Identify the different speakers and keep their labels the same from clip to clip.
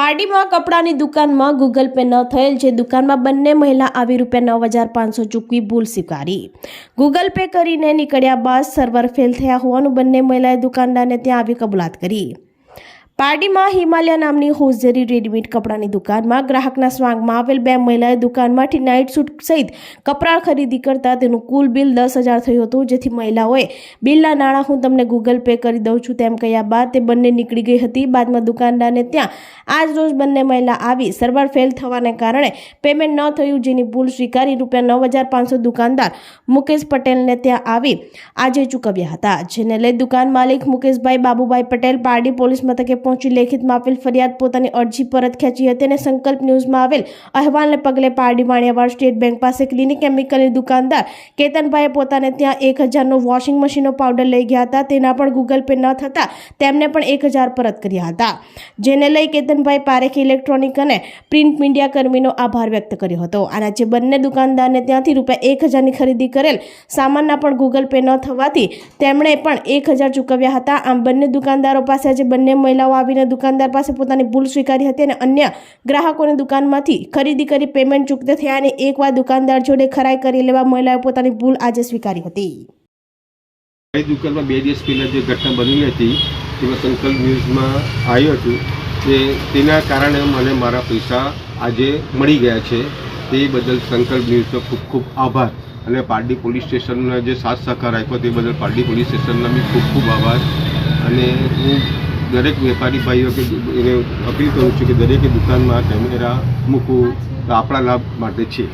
Speaker 1: પાર્ટીમાં કપડાની દુકાનમાં ગૂગલ પે ન થયેલ જે દુકાનમાં બંને મહિલા આવી રૂપિયા નવ હજાર પાંચસો ચૂકવી ભૂલ સ્વીકારી. ગૂગલ પે કરીને નીકળ્યા બાદ સર્વર ફેલ થયા હોવાનું બંને મહિલાએ દુકાનદારને ત્યાં આવી કબૂલાત કરી. પાર્ટીમાં હિમાલયા નામની હોઝરી રેડીમેડ કપડાની દુકાનમાં ગ્રાહકના સ્વાંગમાં આવેલ બે મહિલાએ દુકાનમાંથી નાઇટ સૂટ સહિત કપડાં ખરીદી કરતા તેનું કુલ બિલ દસ હજાર થયું હતું, જેથી મહિલાઓએ, બિલના નાણાં હું તમને ગૂગલ પે કરી દઉં છું. તેમ કહ્યા બાદ તે બંને નીકળી ગઈ હતી. બાદમાં દુકાનદારને ત્યાં આજ રોજ બંને મહિલા આવી. સર્વર ફેલ થવાને કારણે પેમેન્ટ ન થયું, જેની ભૂલ સ્વીકારી રૂપિયા નવ હજાર પાંચસો દુકાનદાર મુકેશ પટેલને ત્યાં આવી આજે ચૂકવ્યા હતા, જેને લઈ દુકાન માલિક મુકેશભાઈ બાબુભાઈ પટેલ પારડી પોલીસ મથકે પહોંચી લેખિતમાં આપેલ ફરિયાદ પોતાની અરજી પરત ખેંચી હતી અને સંકલ્પ ન્યૂઝમાં આવેલ અહેવાલને પગલે પારડી વાણિયાવાડ સ્ટેટ બેંક પાસે ક્લિનિક કેમિકલની દુકાનદાર કેતનભાઈએ પોતાને ત્યાં એક હજારનો વોશિંગ મશીનનો પાવડર લઈ ગયા હતા. તેના પણ ગૂગલ પે ન થતાં તેમને પણ એક હજાર પરત કર્યા હતા. જેને લઈ કેતનભાઈ પારેખ ઇલેક્ટ્રોનિક અને પ્રિન્ટ મીડિયા કર્મીનો આભાર વ્યક્ત કર્યો હતો. આના જે બંને દુકાનદારને ત્યાંથી રૂપિયા એક હજારની ખરીદી કરેલ સામાનના પણ ગૂગલ પે ન થવાથી તેમણે પણ એક હજાર ચૂકવ્યા હતા. આમ બંને દુકાનદારો પાસે આજે બંને મહિલાઓ આવીને દુકાનદાર પાસે પોતાની ભૂલ સ્વીકારી હતી અને અન્ય ગ્રાહકોને દુકાનમાંથી ખરીદી કરી પેમેન્ટ ચૂકતે થયા અને એકવાર દુકાનદાર જોડે ખરાઈ કરી લેવા મહિલાએ પોતાની ભૂલ આજે સ્વીકારી હતી.
Speaker 2: દુકાનમાં બે દિવસ પહેલાં જે ઘટના બની હતી તેમાં સંકલ્પ ન્યૂઝમાં આવ્યું હતું તે તેના કારણે મને મારા પૈસા આજે મળી ગયા છે. તે બદલ સંકલ્પ ન્યૂઝનો ખૂબ ખૂબ આભાર. અને પારડી પોલીસ સ્ટેશનનો જે સાથ સહકાર આપ્યો તે બદલ પારડી પોલીસ સ્ટેશનનો બી ખૂબ ખૂબ આભાર. અને હું દરેક વેપારી ભાઈઓ કે એને અપીલ કરું છું કે દરેકે દુકાનમાં કેમેરા મૂકવું આપણા લાભ માટે છે.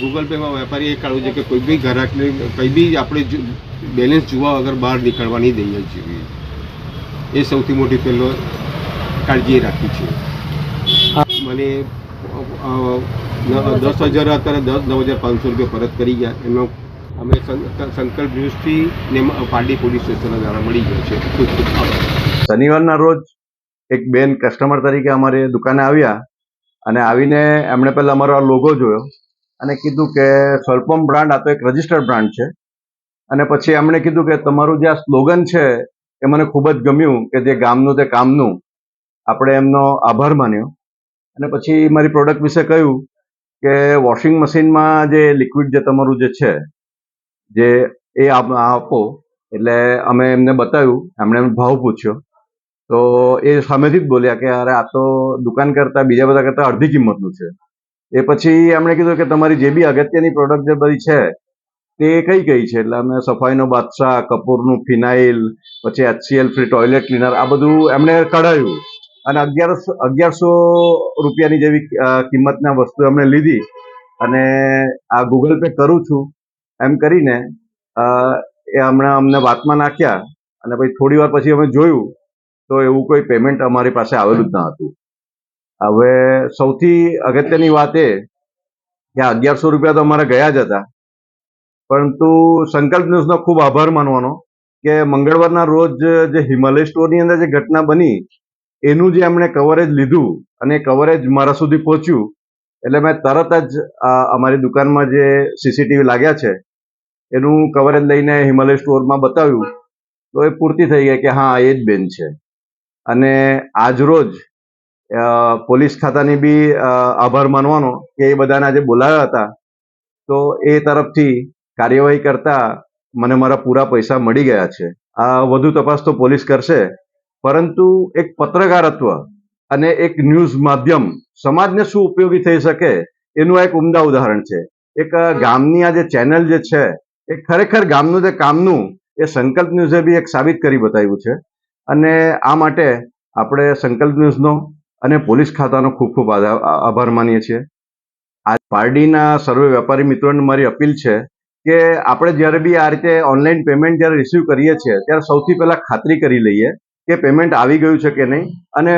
Speaker 2: ગૂગલ પેમાં વેપારી એ કાઢવું છે કે કોઈ બી ગ્રાહકને કંઈ બી આપણે બેલેન્સ જોવા વગર બહાર નીકળવા નહીં દઈએ છીએ. એ સૌથી મોટી પહેલો કાળજી રાખી છે. મને દસ હજાર અત્યારે દસ, નવ હજાર પાંચસો રૂપિયા પરત કરી ગયા. એનો અમે સંકલ્પ ન્યૂઝથી ને પારડી પોલીસ સ્ટેશન દ્વારા મળી ગયો છે.
Speaker 3: શનિવારના રોજ એક બેન કસ્ટમર તરીકે અમારી દુકાને આવ્યા અને આવીને એમણે પહેલાં અમારો આ લોગો જોયો અને કીધું કે સ્વલ્પમ બ્રાન્ડ આ તો એક રજિસ્ટર્ડ બ્રાન્ડ છે. અને પછી એમણે કીધું કે તમારું જે આ સ્લોગન છે એ મને ખૂબ જ ગમ્યું કે જે ગામનું તે કામનું આપણે એમનો આભાર માન્યો. અને પછી મારી પ્રોડક્ટ વિશે કહ્યું કે વોશિંગ મશીનમાં જે લિક્વિડ જે તમારું જે છે, જે એ આપો એટલે અમે એમને બતાવ્યું, એમણે એમ ભાવ પૂછ્યો. તો એ સામેથી જ બોલ્યા કે અરે આ તો દુકાન કરતા બીજા બધા કરતા અડધી કિંમતનું છે. એ પછી એમણે કીધું કે તમારી જે બી અગત્યની પ્રોડક્ટ જે બધી છે, તે કઈ કઈ છે? એટલે અમે સફાઈનો બાદશાહ, કપૂરનું ફિનાઇલ, પછી એચસીએલ ફ્રી ટોયલેટ ક્લીનર આ બધું એમણે કઢાયું. અને અગિયારસો અગિયારસો રૂપિયાની જેવી કિંમતના વસ્તુ એમણે લીધી. અને આ ગૂગલ પે કરું છું. એમ કરીને એ હમણાં અમને વાતમાં નાખ્યા. અને પછી થોડી વાર પછી અમે જોયું. તો એવું કોઈ પેમેન્ટ અમારી પાસે આવેલું જ ન હતું. હવે સૌથી અગત્યની વાત એ કે અગિયારસો રૂપિયા તો અમારે ગયા જ હતા. પરંતુ સંકલ્પ ન્યૂઝનો ખૂબ આભાર માનવાનો કે મંગળવારના રોજ જે હિમાલય સ્ટોરની અંદર જે ઘટના બની, એનું જે એમણે કવરેજ લીધું અને કવરેજ મારા સુધી પહોંચ્યું, એટલે મેં તરત જ અમારી દુકાનમાં જે સીસીટીવી લાગ્યા છે, એનું કવરેજ લઈને હિમાલય સ્ટોરમાં બતાવ્યું. તો એ પૂર્તિ થઈ ગઈ કે હા, એ જ બેન છે. અને આજ રોજ પોલીસ ખાતાની બી આભાર માનવાનો કે એ બધાને આજે બોલાવ્યા હતા. તો એ તરફથી કાર્યવાહી કરતા મને મારા પૂરા પૈસા મળી ગયા છે. આ વધુ તપાસ તો પોલીસ કરશે. પરંતુ એક પત્રકારત્વ અને એક ન્યૂઝ માધ્યમ સમાજને શું ઉપયોગી થઈ શકે એનું એક ઉમદા ઉદાહરણ છે. એક ગામની આ જે ચેનલ જે છે, એ ખરેખર ગામનું જે કામનું એ સંકલ્પ ન્યૂઝે બી એક સાબિત કરી બતાવ્યું છે. અને આ માટે આપણે સંકલ્પ ન્યૂઝનો અને પોલીસ ખાતાનો ખૂબ ખૂબ આભાર માનીએ છીએ. આ પાર્ટીના સર્વે વેપારી મિત્રોને મારી અપીલ છે કે આપણે જ્યારે બી આ રીતે ઓનલાઈન પેમેન્ટ જ્યારે રિસીવ કરીએ છીએ, ત્યારે સૌથી પહેલાં ખાતરી કરી લઈએ કે પેમેન્ટ આવી ગયું છે કે નહીં. અને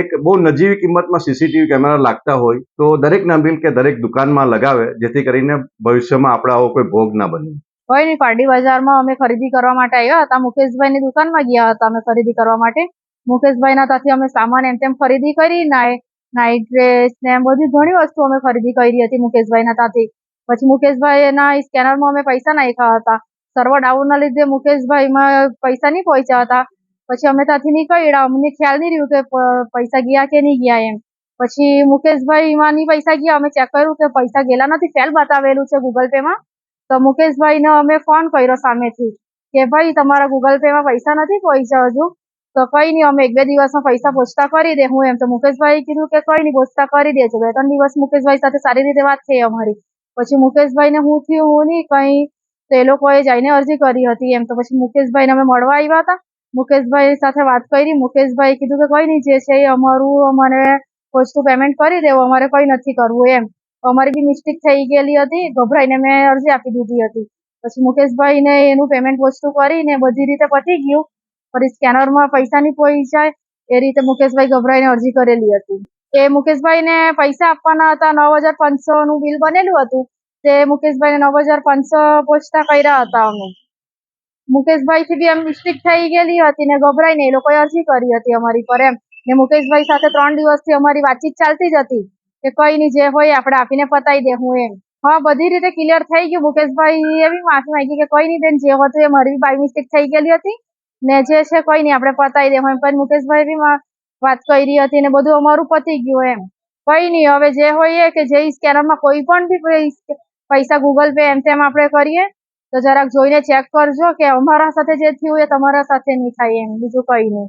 Speaker 3: એક બહુ નજીવી કિંમતમાં સીસીટીવી કેમેરા લાગતા હોય તો દરેક અપીલ કે દરેક દુકાનમાં લગાવે, જેથી કરીને ભવિષ્યમાં આપણે આવો કોઈ ભોગ ના બને.
Speaker 4: કોઈ નહીં, પારડી બજારમાં અમે ખરીદી કરવા માટે આવ્યા હતા. મુકેશભાઈની દુકાનમાં ગયા હતા અમે ખરીદી કરવા માટે. મુકેશભાઈના ત્યાંથી અમે સામાન એમ તેમ ખરીદી કરી, નાઈ નાઇટ ડ્રેસ ને એમ બધી ઘણી વસ્તુ અમે ખરીદી કરી હતી મુકેશભાઈના ત્યાંથી પછી મુકેશભાઈના સ્કેનરમાં અમે પૈસા નાખ્યા હતા. સર્વર ડાઉનના લીધે મુકેશભાઈમાં પૈસા નહીં પહોંચ્યા હતા. પછી અમે ત્યાંથી નીકળ્યા. અમને ખ્યાલ નહીં રહ્યું કે પૈસા ગયા કે નહીં ગયા એમ. પછી મુકેશભાઈ નહીં પૈસા ગયા. અમે ચેક કર્યું કે પૈસા ગયેલા નથી. ફેલ બતાવેલું છે ગૂગલ પે માં તો મુકેશભાઈને અમે ફોન કર્યો સામેથી કે, ભાઈ, તમારા ગૂગલ પે માં પૈસા નથી પહોંચ્યા હજુ? તો કઈ નહીં, અમે એક બે દિવસમાં પૈસા પહોંચતા કરી દે, હું એમ તો મુકેશભાઈ કીધું કે, કઈ નહીં પહોંચતા કરી દેજો. બે ત્રણ દિવસ મુકેશભાઈ સાથે સારી રીતે વાત થઈ અમારી. પછી મુકેશભાઈને હું થયું, હું નહીં, કઈ તો એ લોકોએ જઈને અરજી કરી હતી એમ. તો પછી મુકેશભાઈને અમે મળવા આવ્યા હતા. મુકેશભાઈ સાથે વાત કરી મુકેશભાઈ કીધું કે, કઈ નહીં, જે છે એ અમારું, અમારે વસ્તુ પેમેન્ટ કરી દેવું, અમારે કઈ નથી કરવું, એમ. અમારી બી મિસ્ટેક થઈ ગયેલી હતી. ગભરાઈને મેં અરજી આપી દીધી હતી. પછી મુકેશભાઈને એનું પેમેન્ટ વસ્તુ કરીને બધી રીતે પતી ગયું. પછી સ્કેનરમાં પૈસા નહીં પહોંચાય એ રીતે મુકેશભાઈ ગભરાઈને અરજી કરેલી હતી. એ મુકેશભાઈને પૈસા આપવાના હતા, નવ હજાર પાંચસો નું બિલ બનેલું હતું. તે મુકેશભાઈને નવ હજાર પાંચસો પહોંચતા કર્યા હતા અમે. મુકેશભાઈ થી બી એમ મિસ્ટેક થઈ ગયેલી હતી ને ગભરાઈને એ લોકોએ અરજી કરી હતી અમારી પર એમ. ને મુકેશભાઈ સાથે ત્રણ દિવસથી અમારી વાતચીત ચાલતી જ હતી. કે કઈ નહીં જે હોય આપણે આપીને પતાવી દે હું એમ. હા, બધી રીતે ક્લિયર થઈ ગયું. મુકેશભાઈ એવી માફી માંગી કે કઈ નહીં બેન, જે હતું એ મારી બાય મિસ્ટેક થઈ ગયેલી હતી. ને જે છે કઈ નહીં આપણે પતાવી દે એમ. પણ મુકેશભાઈ બી વાત કરી હતી ને બધું અમારું પતી ગયું એમ. કઈ નહીં હવે જે હોય એ કે જે સ્કેનરમાં કોઈ પણ બી પૈસા ગૂગલ પે એમ તેમ આપણે કરીએ, તો જરાક જોઈને ચેક કરજો કે અમારા સાથે જે થયું એ તમારા સાથે નહીં થાય એમ. બીજું કઈ નહીં